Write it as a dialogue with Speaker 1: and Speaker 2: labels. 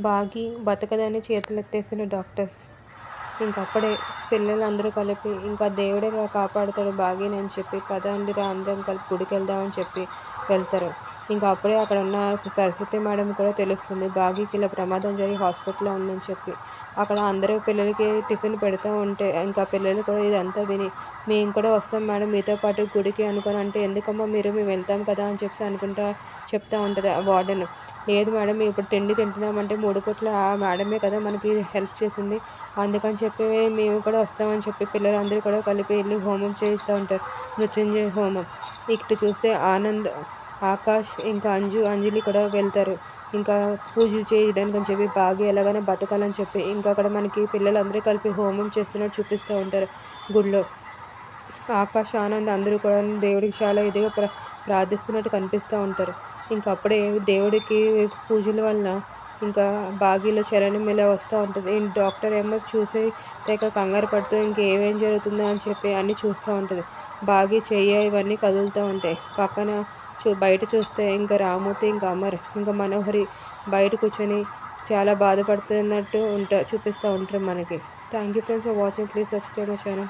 Speaker 1: బాగి బతకదని చేతులెత్తేసిన doctors. ఇంకప్పుడే పిల్లలందరూ కలిపి ఇంకా దేవుడే కాపాడుతాడు బాగిని అని చెప్పి పదండి రా అందరం కలిపి గుడికి వెళ్దామని చెప్పి వెళ్తారు. ఇంకా అప్పుడే అక్కడ ఉన్న సరస్వతి మేడం కూడా తెలుస్తుంది బాగీకి ఇలా ప్రమాదం జరిగి హాస్పిటల్లో ఉందని చెప్పి. అక్కడ అందరూ పిల్లలకి టిఫిన్ పెడతా ఉంటే ఇంకా పిల్లలు కూడా ఇదంతా విని మేము కూడా వస్తాం మేడం మీతో పాటు గుడికి అనుకొని అంటే ఎందుకమ్మా మీరు మేము వెళ్తాం కదా అని చెప్పి అనుకుంటా చెప్తా ఉంటుంది ఆ వార్డెన్. లేదు మేడం మేము ఇప్పుడు తిండి తింటున్నామంటే మూడు పూట్ల ఆ మేడమే కదా మనకి హెల్ప్ చేసింది. అందుకని చెప్పి మేము కూడా వస్తామని చెప్పి పిల్లలందరూ కూడా కలిపి వెళ్ళి హోమం చేయిస్తూ ఉంటారు. మృత్యుంజయ హోమం. ఇటు చూస్తే ఆనంద్ ఆకాష్ ఇంకా అంజు అంజలి కూడా వెళ్తారు. ఇంకా పూజలు చేయడానికి అని చెప్పి బాగా ఎలాగైనా బతకాలని చెప్పి ఇంకా అక్కడ మనకి పిల్లలందరూ కలిపి హోమం చేస్తున్నట్టు చూపిస్తూ ఉంటారు గుడిలో ఆకాశ ఆనంద్ అందరూ కూడా దేవుడికి చాలా ఇదిగా ప్ర ప్రార్థిస్తున్నట్టు కనిపిస్తూ ఉంటారు. ఇంకా అప్పుడే దేవుడికి పూజల వలన ఇంకా బాగీలో చరణం ఇలా వస్తూ ఉంటుంది. డాక్టర్ ఏమో చూసి తెగ కంగారు పడుతూ ఇంకేమేం జరుగుతుందో అని చెప్పి అన్నీ చూస్తూ ఉంటుంది. బాగి చెయ్యి ఇవన్నీ కదులుతూ ఉంటాయి. పక్కన చూ బయట చూస్తే ఇంకా రామూర్తి ఇంకా అమర్ ఇంకా మనోహరి బయట కూర్చొని చాలా బాధపడుతున్నట్టు ఉంటా చూపిస్తూ ఉంటారు మనకి. Thank you friends for watching please subscribe my channel